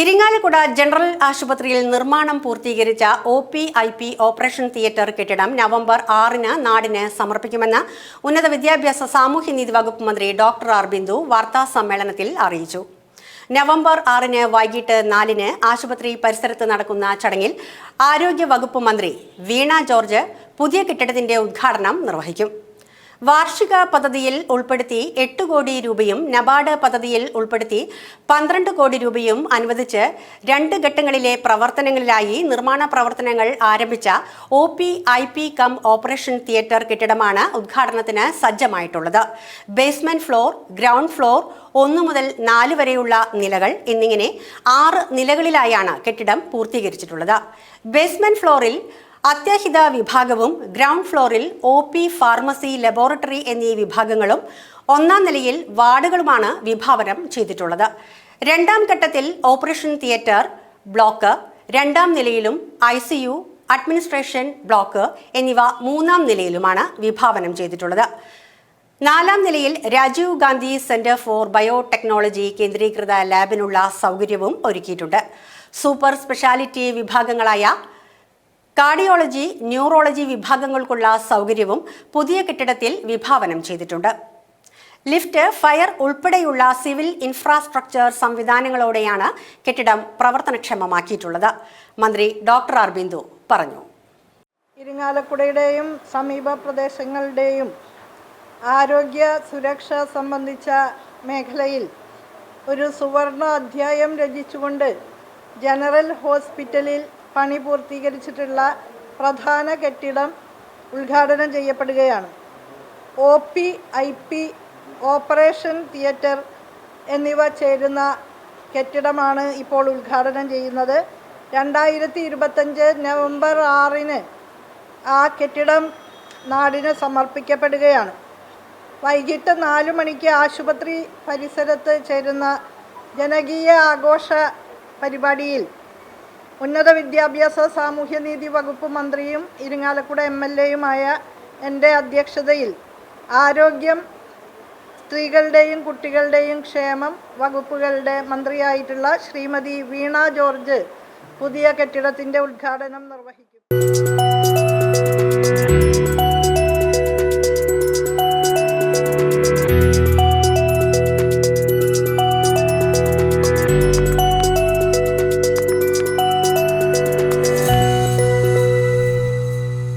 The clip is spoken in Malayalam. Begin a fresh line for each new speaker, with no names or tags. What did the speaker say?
ഇരിങ്ങാലക്കുട ജനറൽ ആശുപത്രിയിൽ നിർമ്മാണം പൂർത്തീകരിച്ച O P I P operation theatre കെട്ടിടം നവംബർ ആറിന് നാടിന് സമർപ്പിക്കുമെന്ന് ഉന്നത വിദ്യാഭ്യാസ സാമൂഹ്യനീതി വകുപ്പ് മന്ത്രി ഡോക്ടർ ആർ ബിന്ദു വാർത്താ സമ്മേളനത്തിൽ അറിയിച്ചു. നവംബർ ആറിന് വൈകിട്ട് നാലിന് ആശുപത്രി പരിസരത്ത് നടക്കുന്ന ചടങ്ങിൽ ആരോഗ്യ വകുപ്പ് മന്ത്രി വീണ ജോർജ് പുതിയ കെട്ടിടത്തിന്റെ ഉദ്ഘാടനം നിർവഹിക്കും. വാർഷിക പദ്ധതിയിൽ ഉൾപ്പെടുത്തി എട്ട് കോടി രൂപയും നബാർഡ് പദ്ധതിയിൽ ഉൾപ്പെടുത്തി പന്ത്രണ്ട് കോടി രൂപയും അനുവദിച്ച് രണ്ട് ഘട്ടങ്ങളിലെ പ്രവർത്തനങ്ങളിലായി നിർമ്മാണ പ്രവർത്തനങ്ങൾ ആരംഭിച്ച O P I P cum operation theatre കെട്ടിടമാണ് ഉദ്ഘാടനത്തിന് സജ്ജമായിട്ടുള്ളത്. ബേസ്മെന്റ് ഫ്ലോർ ഗ്രൗണ്ട് ഫ്ലോർ ഒന്നു മുതൽ നാല് വരെയുള്ള നിലകൾ എന്നിങ്ങനെ ആറ് നിലകളിലായാണ് കെട്ടിടം പൂർത്തീകരിച്ചിട്ടുള്ളത്. ബേസ്മെന്റ് ഫ്ലോറിൽ അത്യാഹിത വിഭാഗവും ഗ്രൗണ്ട് ഫ്ലോറിൽ ഒ പി ഫാർമസി ലബോറട്ടറി എന്നീ വിഭാഗങ്ങളും ഒന്നാം നിലയിൽ വാർഡുകളുമാണ് വിഭാവനം ചെയ്തിട്ടുള്ളത്. രണ്ടാം ഘട്ടത്തിൽ ഓപ്പറേഷൻ തിയേറ്റർ ബ്ലോക്ക് രണ്ടാം നിലയിലും I C U administration block എന്നിവ മൂന്നാം നിലയിലുമാണ് വിഭാവനം ചെയ്തിട്ടുള്ളത്. നാലാം നിലയിൽ Rajiv Gandhi centre for biotechnology കേന്ദ്രീകൃത ലാബിനുള്ള സൗകര്യവും ഒരുക്കിയിട്ടുണ്ട്. സൂപ്പർ സ്പെഷ്യാലിറ്റി വിഭാഗങ്ങളായ കാർഡിയോളജി ന്യൂറോളജി വിഭാഗങ്ങൾക്കുള്ള സൗകര്യവും പുതിയ കെട്ടിടത്തിൽ വിഭാവനം ചെയ്തിട്ടുണ്ട്. ലിഫ്റ്റ് ഫയർ ഉൾപ്പെടെയുള്ള സിവിൽ ഇൻഫ്രാസ്ട്രക്ചർ സംവിധാനങ്ങളോടെയാണ് കെട്ടിടം പ്രവർത്തനക്ഷമമാക്കിയിട്ടുള്ളത്. മന്ത്രി ഡോക്ടർ ആർ ബിന്ദു പറഞ്ഞു.
ഇരിങ്ങാലക്കുടയുടെയും സമീപ പ്രദേശങ്ങളുടെയും ആരോഗ്യ സുരക്ഷ സംബന്ധിച്ച മേഖലയിൽ ഒരു സുവർണ അധ്യായം രചിച്ചുകൊണ്ട് ജനറൽ ഹോസ്പിറ്റലിൽ പണി പൂർത്തീകരിച്ചിട്ടുള്ള പ്രധാന കെട്ടിടം ഉദ്ഘാടനം ചെയ്യപ്പെടുകയാണ്. O P I P operation theatre എന്നിവ ചേരുന്ന കെട്ടിടമാണ് ഇപ്പോൾ ഉദ്ഘാടനം ചെയ്യുന്നത്. രണ്ടായിരത്തി ഇരുപത്തഞ്ച് നവംബർ ആറിന് ആ കെട്ടിടം നാടിന് സമർപ്പിക്കപ്പെടുകയാണ്. വൈകിട്ട് നാല് മണിക്ക് ആശുപത്രി പരിസരത്ത് ചേരുന്ന ജനകീയ ആഘോഷ പരിപാടിയിൽ ഉന്നത വിദ്യാഭ്യാസ സാമൂഹ്യനീതി വകുപ്പ് മന്ത്രിയും ഇരിങ്ങാലക്കുട എം എൽ എയുമായ എന്റെ അധ്യക്ഷതയിൽ ആരോഗ്യം സ്ത്രീകളുടെയും കുട്ടികളുടെയും ക്ഷേമം വകുപ്പുകളുടെ മന്ത്രിയായിട്ടുള്ള ശ്രീമതി വീണ ജോർജ് പുതിയ കെട്ടിടത്തിന്റെ ഉദ്ഘാടനം നിർവഹിക്കും.